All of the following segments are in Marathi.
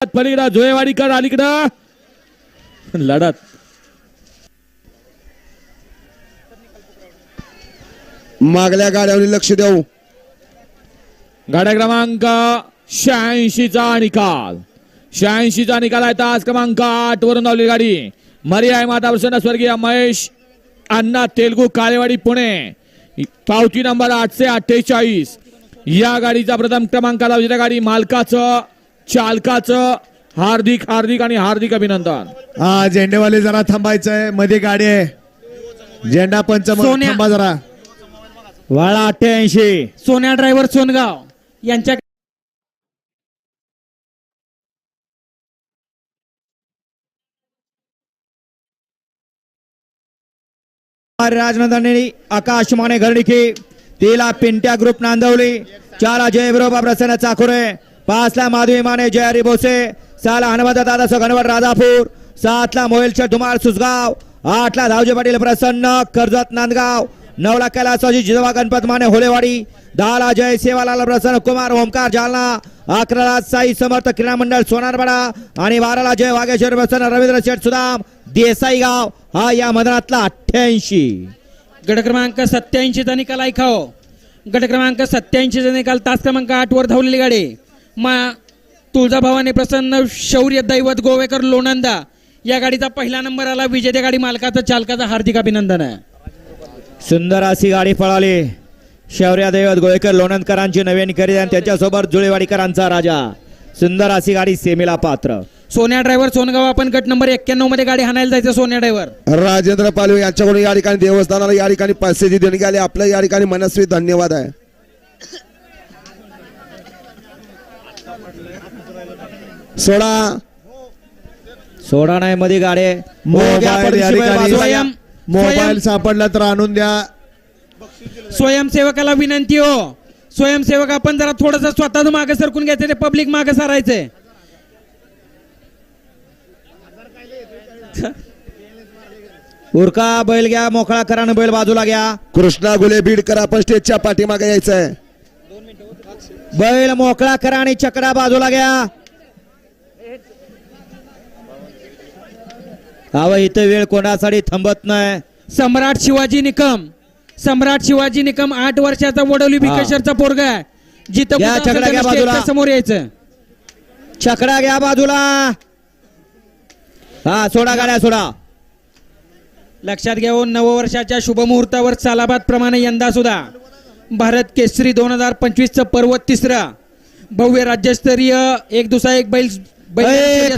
पलीकडं जोयवाडीकर अलीकडं. लढत. मागल्या गाड्यावर लक्ष देऊ. गाड्या क्रमांक शहाऐंशीचा निकाल. शहाऐंशीचा निकाल आहे तास क्रमांक आठ वरून धावली गाडी. मर्याय माता प्रसन्न स्वर्गीय महेश अण्णा तेलगू काळेवाडी पुणे. पावती नंबर आठशे अठ्ठेचाळीस. या गाडीचा प्रथम क्रमांक लावलेल्या गाडी मालकाचं चालकाचं हार्दिक हार्दिक आणि हार्दिक अभिनंदन. हा झेंडेवाले जरा थांबायचंय. मध्ये गाडी आहे. झेंडा पंच सोन्या. थांबा जरा. वाळा अठ्ठ्याऐंशी. सोन्या ड्रायव्हर सोनगाव यांच्या राजनंदनी आकाश माने घरणिकी तिला पिंट्या ग्रुप नांदवली. चार जय बरोबर प्रसन्न चाकुरे. पाचला माधवी माने जयहरी भोसे सहाला हनुमंत दादा गणवट राजापूर. सातला मोहिलच्या धुमाळ सुसगाव आठला धावजे पाटील प्रसन्न. कर्जत नांदगाव. नवला कैलासवाजी जिजवा गणपत माने होलेवाडी. दहाला जय सेवालाल प्रसन्न कुमार ओमकार जालना. अकराला साई समर्थ क्रीडा मंडळ सोनारवाडा आणि बाराला जय वागेश्वर प्रसन्न रवींद्र शेठ सुदाम. देसाई गाव हा या मैदानातला अठ्ठ्याऐंशी. गट क्रमांक सत्याऐंशीचा निकाल ऐकाव. गट क्रमांक सत्याऐंशीचा निकाल तास क्रमांक आठ वर धावलेली गाडी. मा तुळजाभवानी प्रसन्न शौर्य दैवत गोवेकर लोणंदा. या गाडीचा पहिला नंबर आला विजेत्या गाडी मालकाचं चालकाचं हार्दिक अभिनंदन आहे. सुंदर अशी गाडी पळाली. शौर्या दैवत गोळेकर लोणंदकरांची नवीन खरेदी आणि त्यांच्यासोबत जुळेवाडीकरांचा राजा. सुंदर अशी गाडी सेमीला पात्र. सोन्या ड्रायव्हर सोनगाव आपण गट नंबर एक्क्याण्णवमध्ये गाडी हाणायला जायचं सोन्या ड्रायव्हर. राजेंद्र पालवे यांच्याकडून या ठिकाणी देवस्थानाला या ठिकाणी पैसेची देणगी आली. आपल्या या ठिकाणी मनस्वी धन्यवाद आहे. सोळा सोडा नाही मध्ये गाडी. स्वयं- मोबाईल सापडला तर आणून द्या. स्वयंसेवकाला विनंती हो. स्वयंसेवक आपण जरा थोडस स्वतःच मागे सरकून घ्यायचं ते पब्लिक मागे सरायचंय उरका बैल घ्या मोकळा करा आणि बैल बाजूला घ्या. कृष्णा गुले बीडकर आपण स्टेजच्या पाठीमागे यायचंय. बैल मोकळा करा आणि चकडा बाजूला घ्या. अहो इथं वेळ कोणासाठी थांबत नाही. सम्राट शिवाजी निकम. सम्राट शिवाजी निकम आठ वर्षाचा वडोली भिकेश्वरचा पोरगा आहे. जिथं या घ्या त्यानं बाजूला. स्टेजच्या समोर यायचं. चकडा घ्या बाजूला. हा सोडा गाड्या सोडा. लक्षात घेऊन नववर्षाच्या शुभमुहूर्तावर सालाबाद प्रमाणे यंदा सुद्धा. भारत केसरी दोन हजार पंचवीस च पर्व तिसरा. भव्य राज्यस्तरीय एक दुसरा एक बैल बैल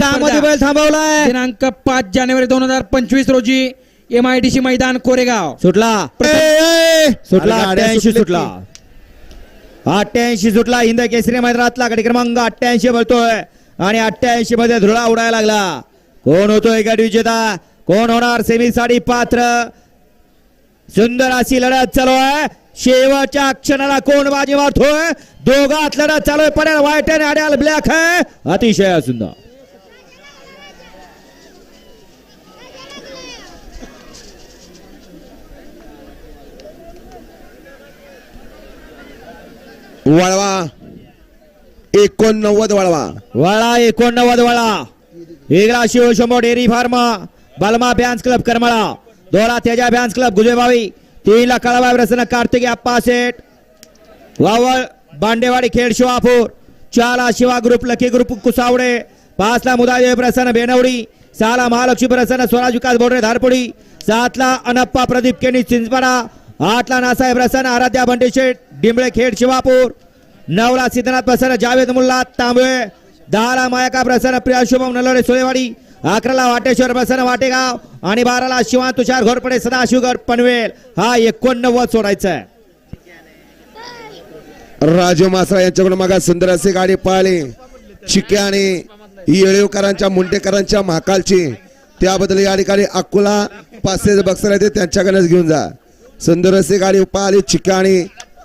थांबवलाय. दिनांक पाच जानेवारी दोन हजार पंचवीस रोजी एम आय डी सी मैदान कोरेगाव. सुटला. सुटला. अठ्ठ्याऐंशी सुटला. अठ्ठ्याऐंशी सुटला. हिंद केसरी मैदानातला गडी क्रमांक अठ्ठ्याऐंशी बोलतोय आणि अठ्ठ्याऐंशी मध्ये धुळा उडायला लागला. कोण होतोय गाडी विजेता? कोण होणार? सेमी साडी पात्र. सुंदर अशी लढत चालू आहे. शेवटच्या क्षणाला कोण बाजी मारतोय? दोघात लढत चालू आहे. पडेल व्हाईट आणि अड्याल ब्लॅक आहे. अतिशय सुंदर. वळवा. एकोणनव्वद वळवा. वळा एकोणनव्वद वळा. वेगळा शिवशंभो डेअरी फार्म बलमा बॅन्स क्लब करमळा. दोरा तेजा बॅन्स क्लब गुजेबावी तीनला कळाबाई रचना कार्तिकी अप्पा सेठ वावळ बांडेवाडी खेड शिवापूर चाला Shiva group lucky group Kusawade पाचला मुदादेव प्रसन्न बेनवडी सहाला महालक्ष्मी प्रसन्न स्वराज विकास बोर्डे धारपुडी सातला अनप्पा प्रदीप केणी चिंचपाडा आठला नासाहेब प्रसन्न आराध्या बंडेशेठ डिंबळे खेड शिवापूर नवला सिद्धनाथ प्रसन्न जावेद मुल्ला तांबळे दहाला मायका प्रसन्न प्रिया शुभम नलोरे सोयवाडी अकराला वाटेश्वर प्रसन्न वाटेगाव आणि बाराला शिवान तुषार घोरपडे सदाशिवगड पनवेल. हा एकोणनव्वद सोडायचा आहे राजू मासरा यांच्याकडून मग सुंदर अशी गाडी पळाली. चिक्याने येळेवकरांच्या मुंडेकरांच्या महाकालची. त्याबद्दल या ठिकाणी अकोला पाचशे बक्सर आहे ते त्यांच्याकडेच घेऊन जा. सुंदर अशी गाडी पळाली चिक्याने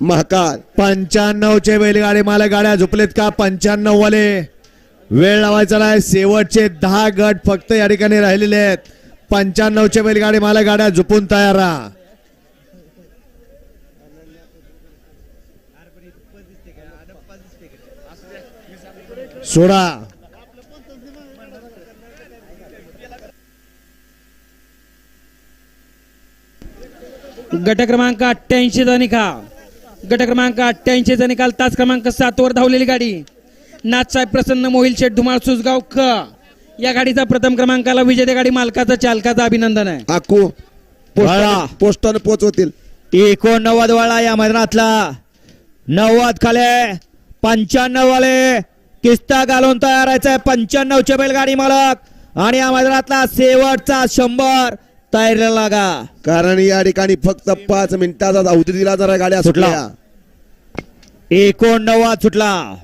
महाकाल. पंच्याण्णव चे बैलगाडी मला गाड्या झोपलेत का? पंच्याण्णव वाले वेळ लावायचा नाही. शेवटचे दहा गट फक्त या ठिकाणी राहिलेले आहेत. पंच्याण्णवच्या बैलगाडी मला गाड्या झुपून तयार सोडा. गट क्रमांक अठ्ठ्याऐंशी चा निकाल. गट क्रमांक अठ्ठ्याऐंशी जणी निकाल तास क्रमांक सात वर धावलेली गाडी. नाथसाहेब प्रसन्न मोहिल शेठ धुमाळ सुसगाव ख या गाडीचा प्रथम क्रमांकाला विजेते गाडी मालकाचं चालकाचं अभिनंदन आहे. आकू वळा. पोस्टानं पोचवतील. एकोणनव्वद वाला या मैदानातला. नव्वद खाले पंच्याण्णव वाले. किस्ता घालून तयार व्हायचंय पंच्याण्णवचे बैलगाडी मालक. आणि या मैदानातला शेवटचा शंभर तयारीला लागा. कारण या ठिकाणी फक्त पाच मिनिटाचा अवधी दिला जरा गाड्या सुटला. सुटल्या. एकोणनव्वद सुटला.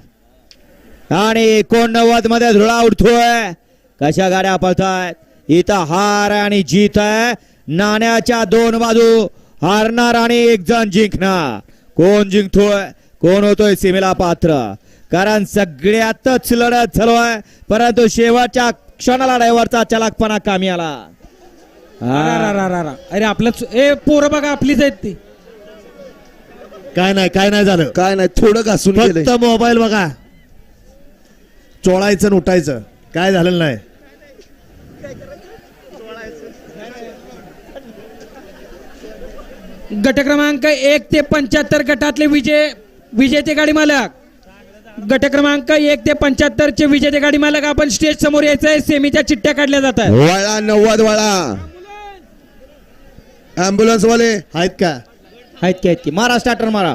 आणि एकोणनव्वदमध्ये धुळा उडतोय? कशा गाड्या पळतायत? इथं हार आणि जीत आहे. नाण्याच्या दोन बाजू हारणार आणि एक जण जिंकणार. कोण जिंकतोय? कोण होतोय? सीमेला पात्र. कारण सगळ्यातच लढत चालू आहे परंतु शेवटच्या क्षणाला ड्रायव्हरचा चलाकपणा कामी आला. अरा, रा, रा, रा. अरे. आपलंच ए पोरं बघा आपलीच आहेत ती. काय नाही काय नाही झालं. काय नाही थोडं घासून फक्त मोबाईल बघा. चोळायचं आणि उठायचं. काय झालेलं नाही. गट क्रमांक एक ते पंच्याहत्तर गटातले विजय विजेते गाडी मालक. गट क्रमांक एक ते पंच्याहत्तर चे विजेते गाडी मालक आपण स्टेज समोर यायचंय. सेमीच्या चिठ्ठ्या काढल्या जात आहेत. वळा नव्वद वळा. अँब्युलन्स वाले. आहेत का? आहेत की आहेत की. मारा स्टार्टर मारा.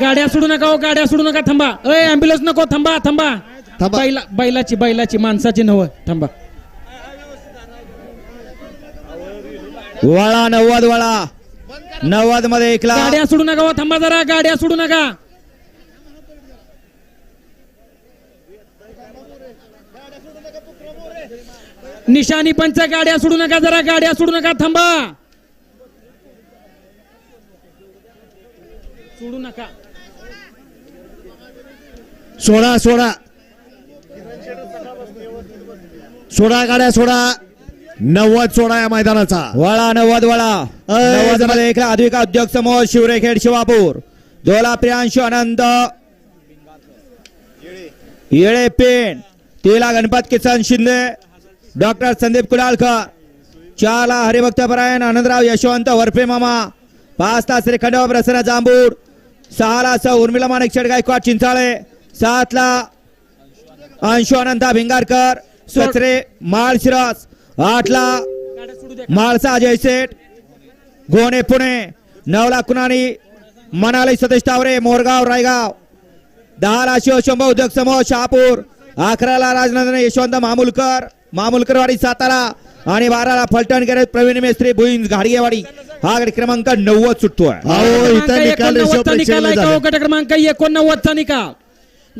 गाड्या सोडू नका हो गाड्या सोडू नका. थांबा. अय अँब्युलन्स नको थांबा थांबा. थांबा. बैला बैलाची बैलाची माणसाची नव. थांबा. वळा नव्वद वळा. नव्वदमध्ये एकला गाड्या सोडू नका हो थांबा जरा गाड्या सोडू नका. निशाणी पंच गाड्या सोडू नका जरा गाड्या सोडू नका थांबा. सोडू नका. सोडा सोडा. सोडा गाड्या सोडा. नव्वद सोडा या मैदानाचा. वळा नव्वद वळा. अद्विका उद्योग समूह शिवरेखेड शिवापूर. दोला प्रियांशु आनंद. येळे पेण. तेला गणपत किसन शिंदे. डॉक्टर संदीप कुडाळकर. चारला हरिभक्त परायण आनंदराव यशवंत वरपे मामा. पाचला श्रीखंडवा प्रसन्न जांबूड सहाला स उर्मिला माणिक शेट गायकवाड चिंचाळे सातला अंशु अनंता भिंगारकर. सत्रे माळशिरस आठला माळसा अजय सेठ गोणे पुणे नवला कुणानी मनाली सतीश तावरे मोरगाव रायगाव दहाला शिवशंभ उद्योग समूह शहापूर अकराला राजनंदन यशवंत मामुलकर मामुलकरवाडी सातारा आणि बाराला फलटण गॅरेज प्रवीण मेस्त्री भुईंज घाडगेवाडी. हा गट क्रमांक नव्वद सुटतोय. हो? गट क्रमांक एकोणनव्वदचा निकाल.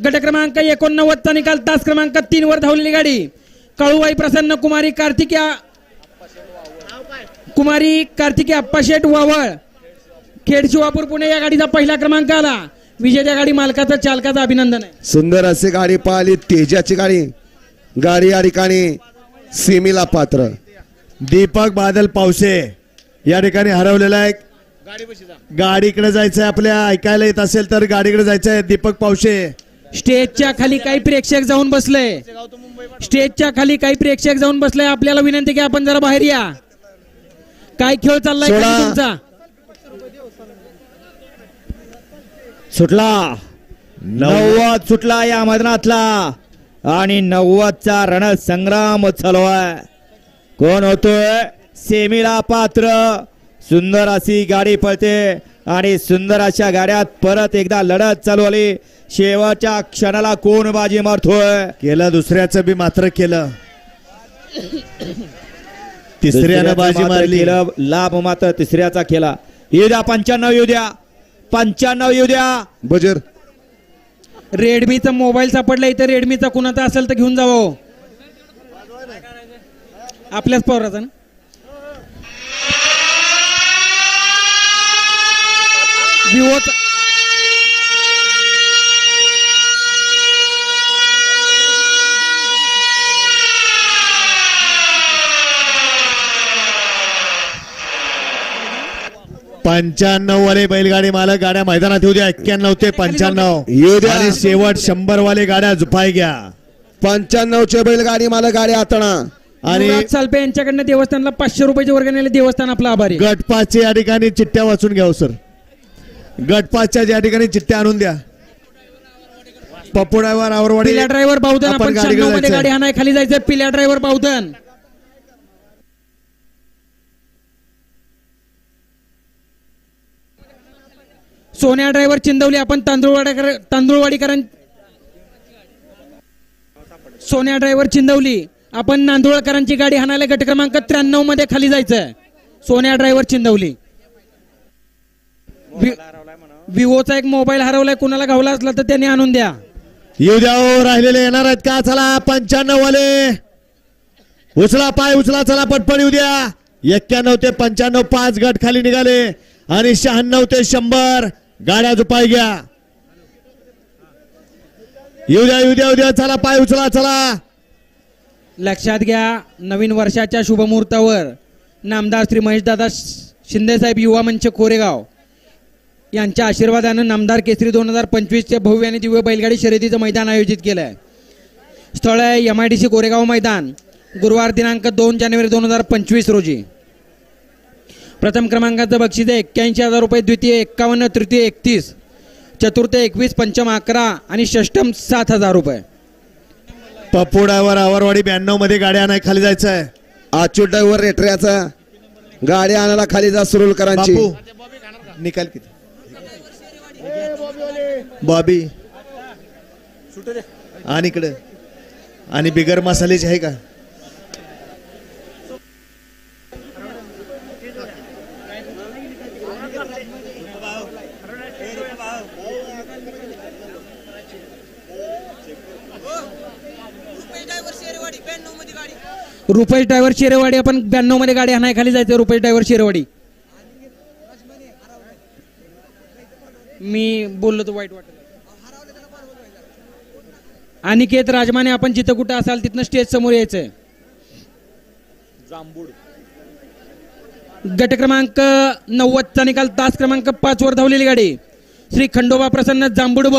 गट क्रमांक एकोणनव्वदचा निकाल तास क्रमांक तीन वर धावलेली गाडी. कळूबाई प्रसन्न कुमारी कार्तिक्या कुमारी कार्तिकी अप्पाशेठ वावळ. खेड शिवापूर पुणे या गाडीचा पहिला क्रमांक आला. विजेत्या गाडी मालकाचं चालकाचं अभिनंदन आहे. सुंदर अशी गाडी पाहिली तेजाची गाडी. गाडी या ठिकाणी सीमेला पात्र. दीपक बादल पावसे या ठिकाणी हरवलेला आहे. गाडीकडे जायचंय आपल्या ऐकायला येत असेल तर गाडीकडे जायचंय दीपक पावशे स्टेजच्या खाली काही प्रेक्षक जाऊन बसले स्टेजच्या खाली काही प्रेक्षक जाऊन बसले आपल्याला विनंती की आपण जरा बाहेर या. काय खेळ चाललाय. तुमचा? सुटला. नव्वद. सुटला या मैदानातला. आणि नव्वदचा रणसंग्राम चालू आहे कोण होतोय? सेमीला पात्र. सुंदर अशी गाडी पळते. आणि सुंदर अशा गाड्यात परत एकदा लढत चालू आली. शेवटच्या क्षणाला कोण बाजी मारतोय? केलं दुसऱ्याचं बी मात्र केलं. तिसऱ्यानं बाजी मारली. केलं, लाभ मात्र तिसऱ्याचा केला. येऊ द्या पंच्याण्णव येऊ द्या. पंच्याण्णव येऊ द्या. बजर. रेडमीचा मोबाईल सापडला इथे रेडमीचा कुणाचा असेल तर घेऊन जावं. हो. आपल्याच पवाराचा ना? विवोचा पंच्याण्णव वाले बैलगाडी मालक गाड्या मैदानात येऊ द्या. एक्क्याण्णव ते पंच्याण्णव. येऊ द्या. आणि शेवट शंभर वाले गाड्या जुपाय घ्या. पंच्याण्णवचे बैलगाडी मला गाडी आतणा आणि युवराज सालपे यांच्याकडनं देवस्थानला पाचशे रुपयाचे वर्गणीला देवस्थान आपला आभारी आहे. गटपासच्या या ठिकाणी चिठ्ठ्या वाचून घ्या हो, सर. गटपासच्या या ठिकाणी चिठ्ठ्या आणून द्या. पप्पू ड्रायव्हर आवरवाडी पिल्या ड्रायव्हर बावधन आपण आपण गाडीकडे शहाण्णवमध्ये. गाडी खाली जायचं पिल्या ड्रायव्हर बावधन. सोन्या ड्रायव्हर चिंदवली आपण तांदूळवाडीकर तांदूळवाडीकरां सोन्या ड्रायव्हर चिंदवली आपण नांदुळकरांची गाडी हाणायला गट क्रमांक त्र्याण्णवमध्ये खाली जायचं सोन्या ड्रायव्हर चिंदवली. वि- विवोचा एक मोबाईल हरवलाय कुणाला घावला असला तर त्यांनी आणून द्या. येऊ द्या हो, राहिलेले येणार आहेत का? चला पंच्याण्णव वाले उचला पाय उचला चला पटपट येऊ द्या एक्क्याण्णव ते पंच्याण्णव पाच गट खाली निघाले. आणि शहाण्णव ते शंभर. गाड्या झुपाय घ्या. येऊ द्या येऊ द्या येऊ द्या चला पाय उचला चला. लक्षात घ्या नवीन वर्षाच्या शुभमुहूर्तावर नामदार श्री महेशदादा शिंदेसाहेब युवा मंच कोरेगाव. यांच्या आशीर्वादानं नामदार केसरी दोन हजार पंचवीसचे भव्य आणि दिव्य बैलगाडी शर्यतीचं मैदान आयोजित केलं आहे स्थळ आहे M I D C Koregaon मैदान गुरुवार दिनांक दोन जानेवारी दोन हजार पंचवीस रोजी. प्रथम क्रमांकाचं बक्षीस आहे एक्क्याऐंशी हजार रुपये द्वितीय एक्कावन्न तृतीय एकतीस चतुर्थ एकवीस पंचम अकरा आणि षष्टम सात हजार रुपये. पप्पू ड्रायव्हर आवरवाडी ब्याण्णवमध्ये गाड्या नाही खाली जायचं आहे आचू ड्रायव्हर रेटऱ्याचा गाडी आणायला खाली जा सुरुलकरांची. निकाल किती? बॉबी. आणि इकडे. आणि बिगर मसाल्याची आहे का? रुपेश ड्रायव्हर शेरेवाडी आपण ब्याण्णवमध्ये गाडी हाणाय खाली जायचं रुपेश ड्रायव्हर शेरेवाडी. मी बोललो तर वाईट वाटत अनिकेत राजमाने आपण जिथं कुठं असाल तिथनं स्टेज समोर यायचंय. गट क्रमांक नव्वदचा निकाल तास क्रमांक पाच वर धावलेली गाडी. श्री खंडोबा प्रसन्न जांबुडब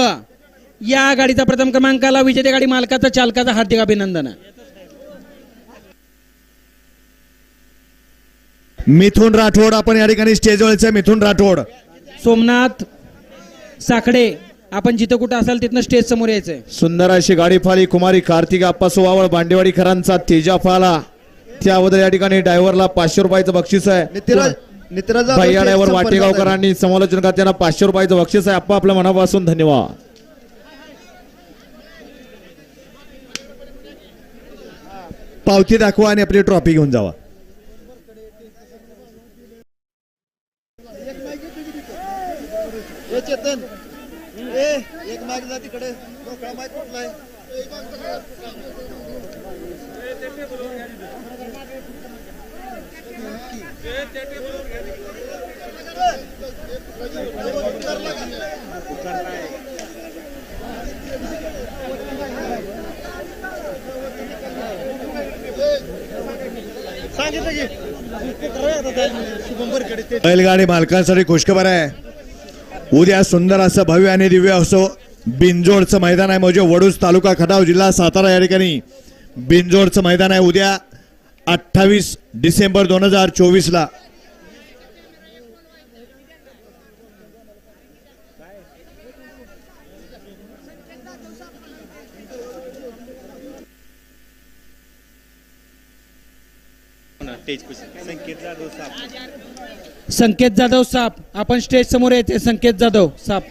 या गाडीचा प्रथम क्रमांकाला विजेते गाडी मालकाचा चालकाचा हार्दिक अभिनंदन. मिथुन राठोड आपण या ठिकाणी स्टेजवरचे मिथुन राठोड. सोमनाथ साकडे आपण जिथं कुठं असाल तिथनं स्टेज समोर यायचंय. सुंदर अशी गाडी फाली कुमारी कार्तिक आप्पा सोवावळ बांडेवाडीकरांचा तेजा फाला. त्याबद्दल या ठिकाणी ड्रायव्हरला पाचशे रुपयाचं बक्षीस आहे. भैया ड्रायव्हर वाटेगावकरांनी समालोचन करताना पाचशे रुपयाचं बक्षीस आहे. आप्पा आपल्या मनापासून धन्यवाद. पावती दाखवा आणि आपली ट्रॉफी घेऊन जावा. हे चेतन. ए एक माग जा तिकडे. मोकळा माग कुठला की शुभंबरकडे बैलगाडी मालकांसाठी खुशखबर आहे. उद्या सुंदर असं भव्य आणि दिव्य असं. बिंजोडचं मैदान आहे म्हणजे वडूज तालुका खटाव जिल्हा सातारा या ठिकाणी. बिंजोडचं मैदान आहे उद्या अठ्ठावीस डिसेंबर दोन हजार चोवीसला. संकेत जाधव संकेत जाधव साप. आपण स्टेज समोर येते संकेत जाधव साप.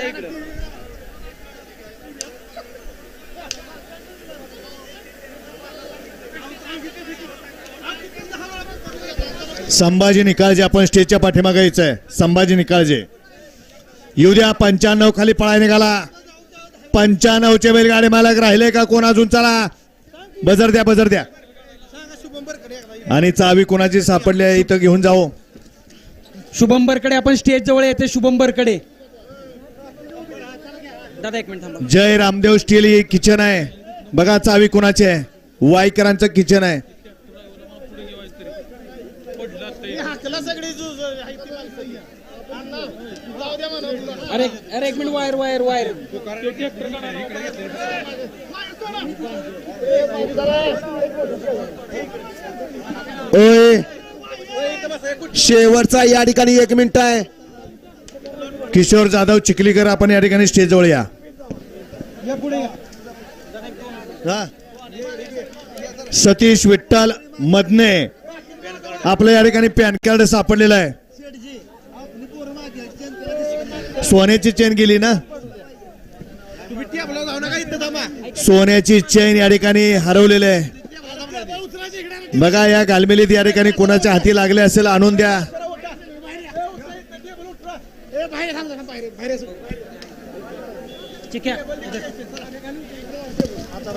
इकडे. संभाजी निकाळजे आपण स्टेजच्या पाठीमागे यायचंय संभाजी निकाळजे. येऊ द्या पंच्याण्णव खाली पळाय निघाला. पंच्याण्णवचे बैलगाडी मालक राहिले का कोण अजून? चला. बजर द्या बजर द्या. आणि चावी कोणाची सापडली आहे इथं घेऊन जाऊ. शुभम बरकडे आपण स्टेज जवळ येते शुभम बरकडे दादा एक मिनिट थांबा. जय रामदेव स्टील किचन आहे. बघा चावी कुणाची आहे. वाईकरांचं किचन आहे. अरे अरे एक मिनिट वायर वायर वायर. ओय शेवटचा या ठिकाणी एक मिनिट आहे. किशोर जाधव चिखलीकर आपण या ठिकाणी स्टेजजवळ या. हा. सतीश विठ्ठल मदने. आपलं या ठिकाणी पॅन कार्ड सापडलेलं आहे. सोन्याची चेन गेली ना? सोन्याची चेन या ठिकाणी हरवलेली आहे. बघा या गालमेलीत या ठिकाणी कोणाच्या हाती लागले असेल आणून द्या.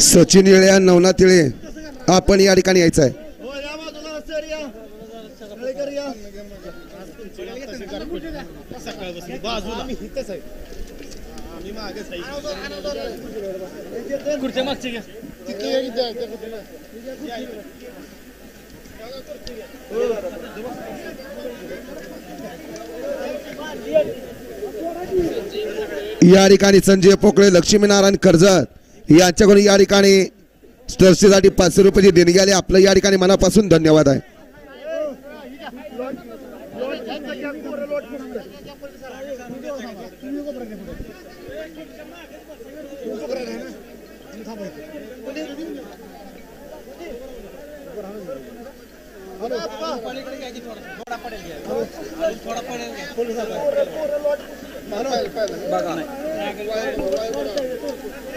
सचिन येळे नवनाथ येळे आपण या ठिकाणी यायचं आहे हो, या ठिकाणी संजय पोकळे लक्ष्मीनारायण कर्जत यांच्याकडून या ठिकाणी ट्रस्टीसाठी पाचशे रुपयाची देणगी आली. आपलं या ठिकाणी मनापासून धन्यवाद आहे.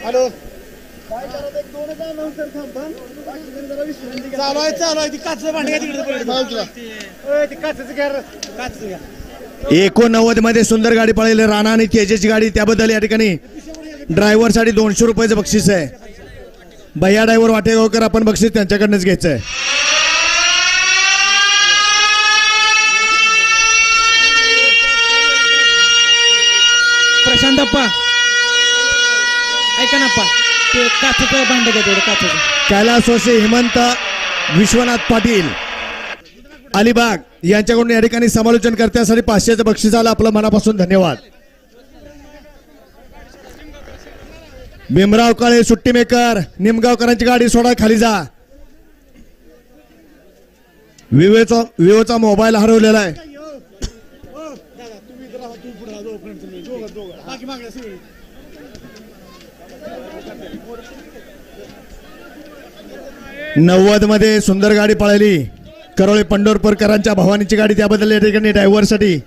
हॅलो. चालू आहे चालू आहे. ती भांडे तिकडे ती काचचं घ्या रे. काचचं घ्या. एकोणनव्वदमध्ये सुंदर गाडी पळाली राणा आणि तेजेची गाडी त्याबद्दल या ठिकाणी ड्रायव्हरसाठी दोनशे रुपयाचं बक्षीस आहे. भैया ड्रायव्हर वाटेगावकर आपण बक्षीस त्यांच्याकडनंच घ्यायचं आहे. प्रशांतप्पा ऐका ना ते काचेचं भांड घ्या तेवढं काचेचं. कैलास हेमंत विश्वनाथ पाटील अलिबाग यांच्याकडून या ठिकाणी समालोचन करण्यासाठी पाचशेचं बक्षीस आलं. आपलं मनापासून धन्यवाद. भीमराव काळे सुट्टी मेकर निमगावकरांची गाडी सोडा खाली जा. विवेचा विवोचा मोबाईल हरवलेला आहे. बाकी सगळी नव्वदमध्ये सुंदर गाडी पळाली. करोळे पंढरपूरकरांच्या भवानीची गाडी त्याबद्दल या ठिकाणी ड्रायव्हरसाठी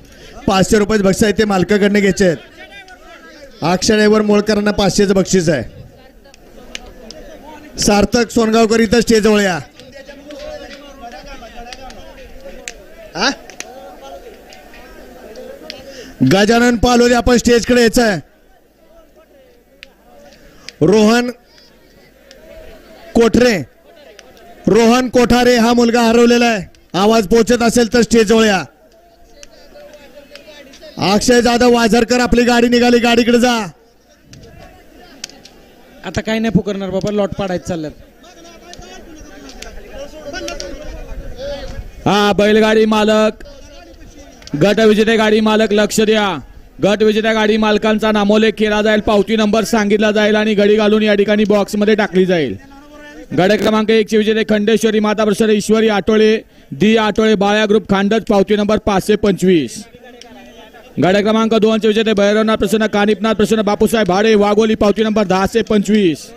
पाचशे रुपये बक्षीस आहे ते मालकाकडनं घ्यायचे आहेत अक्षय ड्रायव्हर मोळकरांना पाचशेचं बक्षीस आहे. सार्थक सोनगावकर इथं स्टेजवळ या. हा? गजानन पालोदे आपण स्टेजकडे यायचं आहे. रोहन कोठरे. रोहन कोठारे हा मुलगा हरवलेला आहे. आवाज पोहोचत असेल तर स्टेजजवळ या. अक्षय जाधव वाझरकर आपली गाडी निघाली गाडीकडे जा. आता काय नाही पुकारणार बाबा लॉट पाडायचं चालल्यात. हा बैलगाडी मालक. गट विजेते गाडी मालक लक्ष द्या. गट विजेत्या गाडी मालकांचा नामोलेख केला जाईल. पावती नंबर सांगितला जाईल आणि गडी घालून या ठिकाणी बॉक्समध्ये टाकली जाईल. गड क्रमांक एकचे विजेते खंडेश्वरी माता प्रसन्न ईश्वरी आटोळे दी आटोळे बाळ्या ग्रुप खांडज पावती नंबर पाचशे पंचवीस. गड क्रमांक दोनचे विजेते भैरवनाथ प्रसन्न कानिपनाथ प्रसन्न बापूसाहेब भाडे वाघोली पावती नंबर दहाशे पंचवीस.